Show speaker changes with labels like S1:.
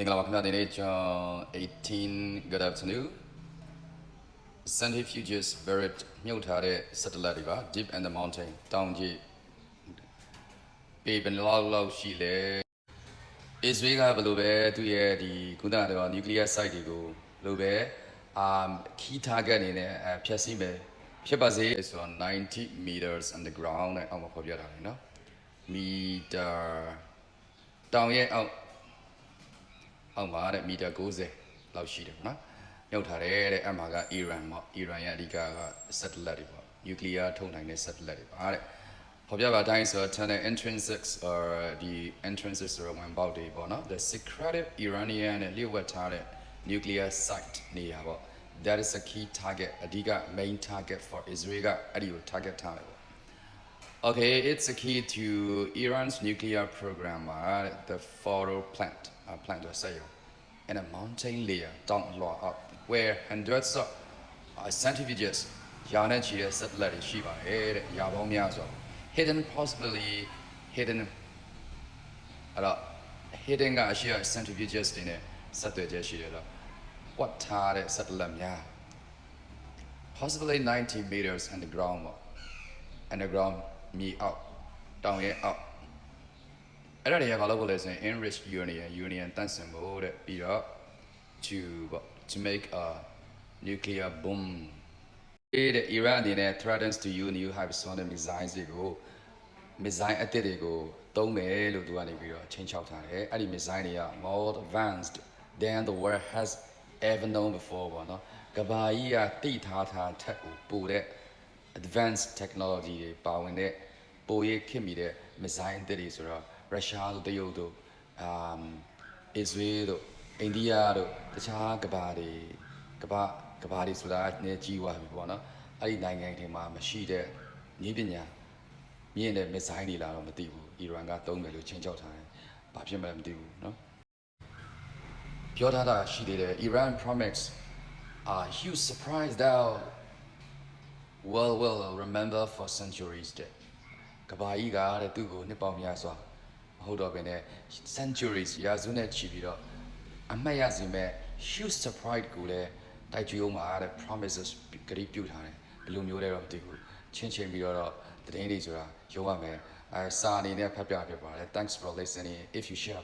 S1: မင်္ဂလာပါခင်ဗျာဒီနေ့ကျွန်တော်18 good afternoon centrifuges buried မြုပ်ထားတဲ့ satellite တွေပါ deep in the mountain တောင်ကြီးပေပင်လောက်လောက်ရှိလဲ Israel ကဘယ်လိုပဲသူ့ရဲ့ဒီခုနကတော့ nuclear site တွေကိုဘယ်လိုပဲအာ key target အနေနဲ့အဖျက်ဆီးမယ်ဖြစ်ပါစေဆိုတော့90 meters underground နဲ့အောက်မှာဖော်ပြထားတယ်နော် meter တောင်ရဲ့အောက် အောက်မှာတဲ့မီတာ90လောက်ရှိတယ်ပေါ့နော်မြုပ်ထားတယ်တဲ့အမှက Iran ပေါ့ Iran ရဲ့အဓိကက satellite တွေပေါ့ nuclear ထုတ်နိုင်တဲ့ satellite တွေပါတဲ့ဖော်ပြပါတိုင်းဆိုတော့ tunnel entrances or the entrances ဆိုတော့ဝင်ပေါက်တွေပေါ့နော် the secretive Iranian နဲ့လျှို့ဝှက်ထားတဲ့ nuclear site နေရာပေါ့ that is a key target အဓိက main target for Israel ကအဲ့ဒီကို target ထားတယ်ပေါ့ Okay, it's a key to Iran's nuclear program, uh, the Fordo plant, uh, plant or say, in a mountain layer down low up, where hundreds of uh, centrifuges, ရာနဲ့ချီတဲ့ satellite တွေရှိပါတယ်တဲ့ရာပေါင်းများစွာ hidden possibly hidden အဲ့တော့ hidden ကအရှိရ centrifuges တွေနဲ့ဆက်သွယ်ချက်ရှိတယ်တော့ what ထားတဲ့ satellite များ possibly 90 meters underground ပေါ့ underground မြေအောက်တောင်ရဲ့အောက်အဲ့ဒါတွေကဘာလို့လဲဆိုရင် enrich uranium uranium တန့်စင်ဖို့တဲ့ပြီးတော့ to ပေါ့ to make a nuclear bomb အဲ့တဲ့ Iran အနေနဲ့ threatens to use new hypersonic missiles တွေကို missile အသစ်တွေကိုသုံးမယ်လို့သူကနေပြီးတော့ချင်းချောက်ထားတယ်အဲ့ဒီ missile တွေက more advanced than the world has ever known before ပေါ့နော်ကဘာကြီးကတိထားထားထက်ကိုပိုတဲ့ advanced technology တွေပါဝင်တဲ့ ပိုရေးခင်မိတဲ့ missile အသစ်တွေဆိုတော့ရုရှားတို့တရုတ်တို့ um Israel တို့အိန္ဒိယတို့တခြားကဘာတွေကဘာကဘာတွေဆိုတာနေကြီးသွားပြီပေါ့နော်အဲ့ဒီနိုင်ငံတွေမှာမရှိတဲ့နည်းပညာမြင့်တဲ့ missile တွေလာတော့မသိဘူးအီရန်ကသုံးမယ်လို့ချင်းချောက်ထားတယ်ဘာဖြစ်မှလည်းမသိဘူးနော်ပြောထားတာရှိသေးတယ် Iran promise a huge surprise that well will remember for centuries တဲ့ ကဘာကြီးကတဲ့သူ့ကိုနှစ်ပေါင်းများစွာမဟုတ်တော့ဘဲနဲ့ centuries ရာစုနဲ့ချီပြီးတော့အမှတ်ရစီမဲ့ huge surprise ကိုလည်းတိုက်ကြွေးအောင်ပါတဲ့ promises ဂရီးပြုထားတယ်ဘယ်လိုမျိုးလဲတော့မသိဘူးချင်းချင်းပြီးတော့တည်င်းတွေဆိုတာရုံးရမယ်အဲစာအနေနဲ့ဖတ်ပြပြပါတယ် thanks for listening if you share